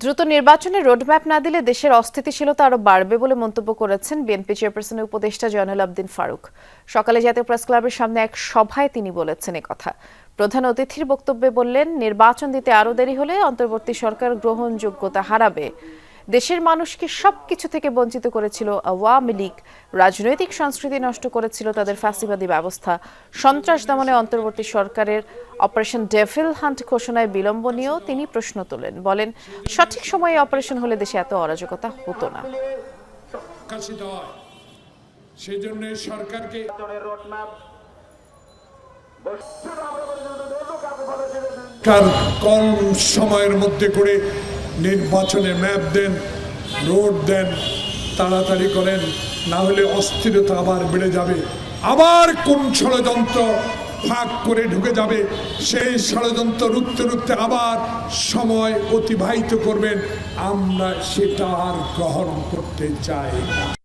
দ্রুত নির্বাচনে রোডম্যাপ না দিলে দেশের অস্থিতিশীলতা আরও বাড়বে বলে মন্তব্য করেছেন বিএনপি চেয়ারপারসনের উপদেষ্টা জয়নুল আবদিন ফারুক। সকালে জাতীয় প্রেস ক্লাবের সামনে এক সভায় তিনি বলেছেন কথা প্রধান অতিথির বক্তব্যে বললেন, নির্বাচন দিতে আরও দেরি হলে অন্তর্বর্তী সরকার গ্রহণযোগ্যতা হারাবে। দেশের মানুষকে সবকিছু থেকে বঞ্চিত করেছিল আওয়ামী লীগ। রাজনৈতিক সংস্কৃতি নষ্ট করেছিল তাদের ফ্যাসিবাদী ব্যবস্থা। সন্ত্রাস দমনে অন্তর্বর্তী সরকারের অপারেশন ডেভিল হান্ট ঘোষণায় বিলম্ব নিয়েও তিনি প্রশ্ন তোলেন। বলেন, সঠিক সময়ে অপারেশন হলে দেশে এত অরাজকতা হতো না। সরকারকে কম সময়ের মধ্যে করে নির্বাচনে ম্যাপ দেন রোড দেন, তাড়াতাড়ি করেন, না হলে অস্থিরতা আবার বেড়ে যাবে। আবার কোন ষড়যন্ত্র ফাঁক করে ঢুকে যাবে, সেই ষড়যন্ত্র রুখতে রুখতে আবার সময় অতিবাহিত করবেন। আমরা সেটা আর গ্রহণ করতে চাই না।